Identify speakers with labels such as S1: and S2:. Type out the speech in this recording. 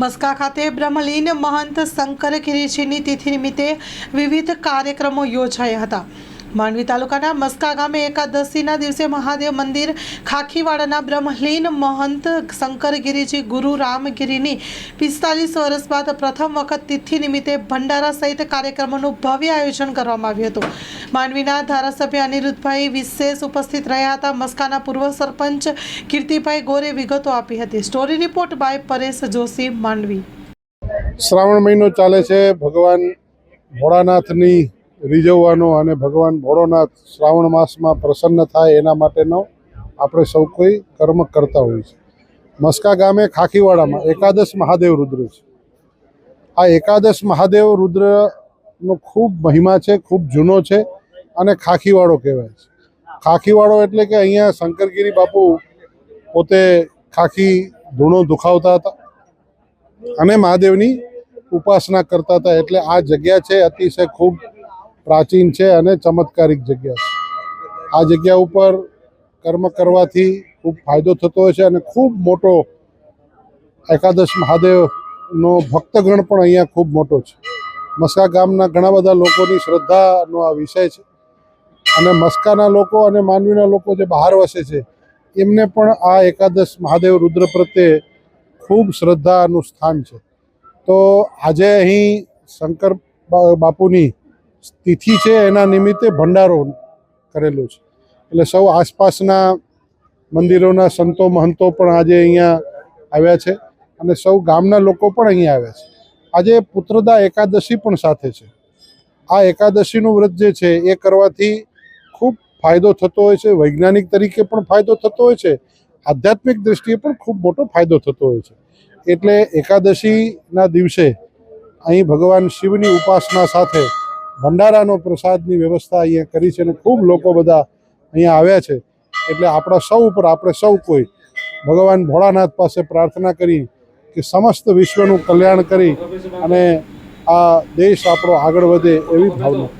S1: મસ્કા ખાતે બ્રહ્મલીન મહંત શંકર ગિરીજીની તિથિ નિમિત્તે વિવિધ કાર્યક્રમો યોજાયા હતા. માંડવી તાલુકાના મસ્કા ગામે એકાદશીના દિવસે મહાદેવ મંદિર ખાખીવાડાના બ્રહ્મલીન મહંત શંકર ગિરીજી ગુરુ રામગીરીની પિસ્તાલીસ વર્ષ બાદ પ્રથમ વખત તિથિ નિમિત્તે ભંડારા સહિત કાર્યક્રમોનું ભવ્ય આયોજન કરવામાં આવ્યું હતું. માંડવીના ધારાસભ્ય અનિરુદ્ધભાઈ વિશેષ ઉપસ્થિત રહ્યા હતા. મસ્કાના પૂર્વ સરપંચ કીર્તિભાઈ ગોરે વિગતો આપી હતી. Story report by Paresh Joshi Mandvi
S2: Shravan મહિનો ચાલે છે. ભગવાન ભોળાનાથની રીઝવવાનો અને ભગવાન ભોળોનાથ શ્રાવણ માસમાં પ્રસન્ન થાય એના માટેનો આપણે સૌ કોઈ કર્મ કરતા હોઈએ છીએ મસ્કા ગામે ખાખીવાડામાં એકાદશ મહાદેવ રુદ્ર છે. આ એકાદશ મહાદેવ રુદ્રનો ખૂબ મહિમા છે, ખૂબ જૂનો છે. અને ખાખીવાડો કહેવાય છે. ખાખીવાડો એટલે કે અહીંયા શંકરગીરી બાપુ પોતે ખાખી ધૂણો દુખાવતા હતા અને મહાદેવની ઉપાસના કરતા હતા. એટલે આ જગ્યા છે અતિશય ખૂબ પ્રાચીન છે અને ચમત્કારિક જગ્યા છે. આ જગ્યા ઉપર કર્મ કરવાથી ખૂબ ફાયદો થતો હોય છે અને ખૂબ મોટો એકાદશ મહાદેવનો ભક્તગણ પણ અહીંયા ખૂબ મોટો છે. મસ્કા ગામના ઘણા બધા લોકોની શ્રદ્ધાનો આ વિષય છે. અને મસ્કાના લોકો અને માનવીના લોકો જે બહાર વસે છે, એમને પણ આ એકાદશ મહાદેવ રુદ્ર પ્રત્યે ખૂબ શ્રદ્ધાનું સ્થાન છે. તો આજે અહીં શંકર બાપુની તિથિ છે, એના નિમિત્તે ભંડારો કરેલો છે. એટલે સૌ આસપાસના મંદિરોના સંતો મહંતો પણ આજે અહીંયા આવ્યા છે અને સૌ ગામના લોકો પણ અહીંયા આવ્યા છે. આજે પુત્રદા એકાદશી પણ સાથે છે. આ એકાદશીનું વ્રત જે છે, એ કરવાથી ફાયદો થતો હોય છે, વૈજ્ઞાનિક તરીકે પણ ફાયદો થતો હોય છે, આધ્યાત્મિક દૃષ્ટિએ પણ ખૂબ મોટો ફાયદો થતો હોય છે. એટલે એકાદશીના દિવસે અહીં ભગવાન શિવની ઉપાસના સાથે ભંડારાનો પ્રસાદની વ્યવસ્થા અહીંયા કરી છે અને ખૂબ લોકો બધા અહીંયા આવ્યા છે. એટલે આપણા સૌ ઉપર, આપણે સૌ કોઈ ભગવાન ભોળાનાથ પાસે પ્રાર્થના કરી કે સમસ્ત વિશ્વનું કલ્યાણ કરી અને આ દેશ આપણો આગળ વધે એવી ભાવના.